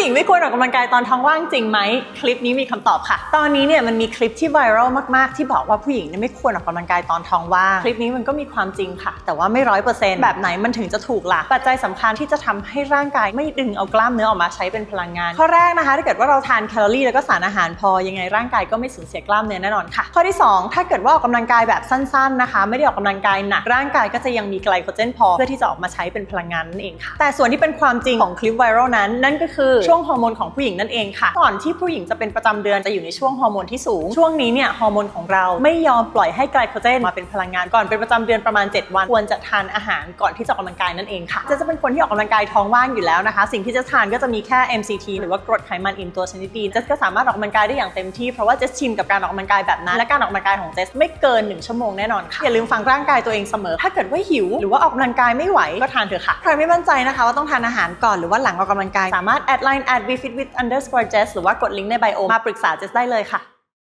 ผู้หญิงไม่ควรออกกำลังกายตอนท้องว่างจริงไหมคลิปนี้มีคำตอบค่ะ ตอนนี้เนี่ยมันมีคลิปที่ไวรัลมากๆ ที่บอกว่าผู้หญิงเนี่ยไม่ควรออกกำลังกายตอนท้องว่าง คลิปนี้มันก็มีความจริงค่ะ แต่ว่าไม่ร้อยเปอร์เซ็นต์แบบไหนมันถึงจะถูกล่ะปัจจัยสำคัญที่จะทำให้ร่างกายไม่ดึงเอากล้ามเนื้อออกมาใช้เป็นพลังงาน ข้อแรกนะคะถ้าเกิดว่าเราทานแคลอรี่แล้วก็สารอาหารพอยังไงร่างกายก็ไม่สูญเสียกล้ามเนื้อแน่นอนค่ะ ข้อที่สองถ้าเกิดว่าออกกำลังกายแบบสั้น ๆนะคะ ไม่ได้ออกกำลังกายหนักร่างกายก็จะยังมีไกลโคเจนพอเพื่อที่จะออกมาใช้เป็นพลังงานนั่นเองค่ะแต่ส่วนที่เป็นความจริงของคลิปไวรัลนั้นนั่นก็คือช่วงฮอร์โมนของผู้หญิงนั่นเองค่ะ ก่อนที่ผู้หญิงจะเป็นประจำเดือนจะอยู่ในช่วงฮอร์โมนที่สูง ช่วงนี้เนี่ยฮอร์โมนของเราไม่ยอมปล่อยให้ไกลโคเจนมาเป็นพลังงานก่อนเป็นประจำเดือนประมาณ 7 วัน ควรจะทานอาหารก่อนที่จะออกกำลังกายนั่นเองค่ะจะจะเป็นคนที่ออกกำลังกายท้องว่างอยู่แล้วนะคะ สิ่งที่จะทานก็จะมีแค่ MCT หรือว่ากรดไขมันอิ่มตัวชนิดดีเจสก็สามารถออกกำลังกายได้อย่างเต็มที่เพราะว่าเจสชินกับการออกกำลังกายแบบนั้นและการออกกำลังกายของเจสไม่เกิน 1 ชั่วโมงแน่นอนค่ะอย่าลืมฟังร่างกายตัวเองเสมอ ถ้าเกิดว่าหิว หรือว่าออกกำลังกายไม่ไหวก็ทานเถอะค่ะใครไม่มั่นใจนะคะว่าต้องทานอาหารก่อนหรือว่าหลังออกกำลังกายสามารถแอดไลน์ at bfit with underscore jess หรือว่ากดลิงก์ในไบโอมาปรึกษาเจสได้เลยค่ะ